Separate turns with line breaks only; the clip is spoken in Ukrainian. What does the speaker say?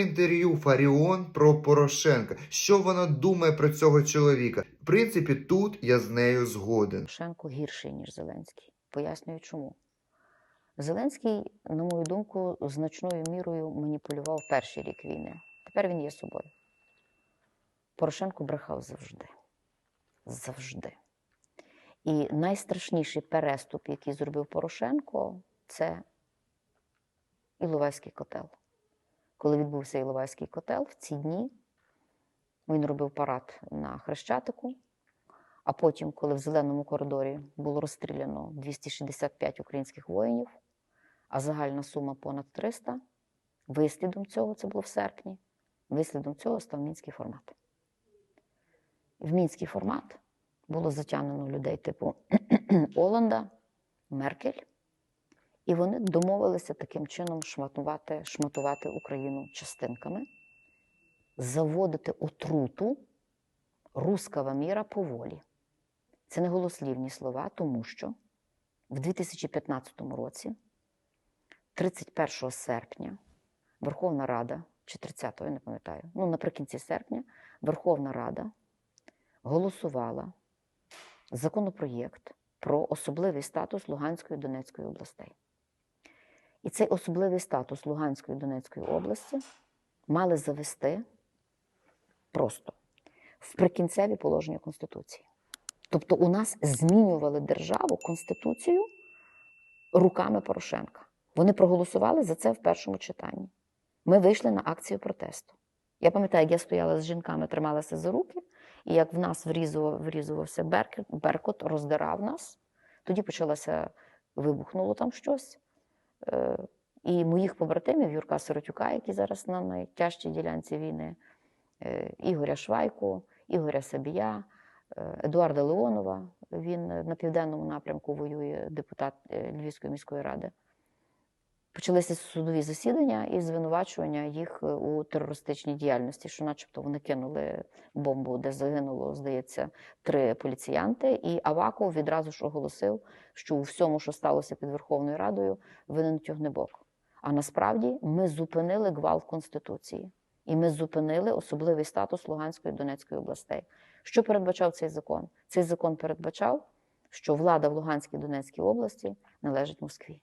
інтерв'ю Фаріон про Порошенка. Що вона думає про цього чоловіка? В принципі, тут я з нею згоден.
Порошенко гірший, ніж Зеленський. Пояснюю чому. Зеленський, на мою думку, значною мірою маніпулював перший рік війни. Тепер він є собою. Порошенко брехав завжди. Завжди. І найстрашніший переступ, який зробив Порошенко, це Іловайський котел. Коли відбувся Іловайський котел, в ці дні він робив парад на Хрещатику. А потім, коли в зеленому коридорі було розстріляно 265 українських воїнів, а загальна сума понад 300, вислідом цього це було в серпні, вислідом цього став мінський формат. В мінський формат було затягнено людей типу Оланда, Меркель, і вони домовилися таким чином шматувати, шматувати Україну частинками, заводити отруту рускава міра поволі. Це не голослівні слова, тому що в 2015 році, 31 серпня, Верховна Рада, чи 30-го, я не пам'ятаю, ну наприкінці серпня, Верховна Рада голосувала законопроєкт про особливий статус Луганської і Донецької областей. І цей особливий статус Луганської і Донецької області мали завести просто в прикінцеві положення Конституції. Тобто у нас змінювали державу, Конституцію руками Порошенка. Вони проголосували за це в першому читанні. Ми вийшли на акцію протесту. Я пам'ятаю, як я стояла з жінками, трималася за руки, і як в нас врізував, врізувався беркут, беркут, роздирав нас. Тоді почалося, вибухнуло там щось. Е, І моїх побратимів Юрка Сиротюка, який зараз на найтяжчій ділянці війни, е, Ігоря Швайку, Ігоря Сабія, е, Едуарда Леонова. Він на південному напрямку воює депутат Львівської міської ради. Почалися судові засідання і звинувачування їх е, у терористичній діяльності, що, начебто, вони кинули бомбу, де загинуло, здається, три поліціянти. І Аваков відразу ж оголосив, що у всьому, що сталося під Верховною Радою, винен Тягнебок. А насправді ми зупинили гвалт Конституції, і ми зупинили особливий статус Луганської і Донецької областей. Що передбачав цей закон? Цей закон передбачав, що влада в Луганській і Донецькій області належить Москві.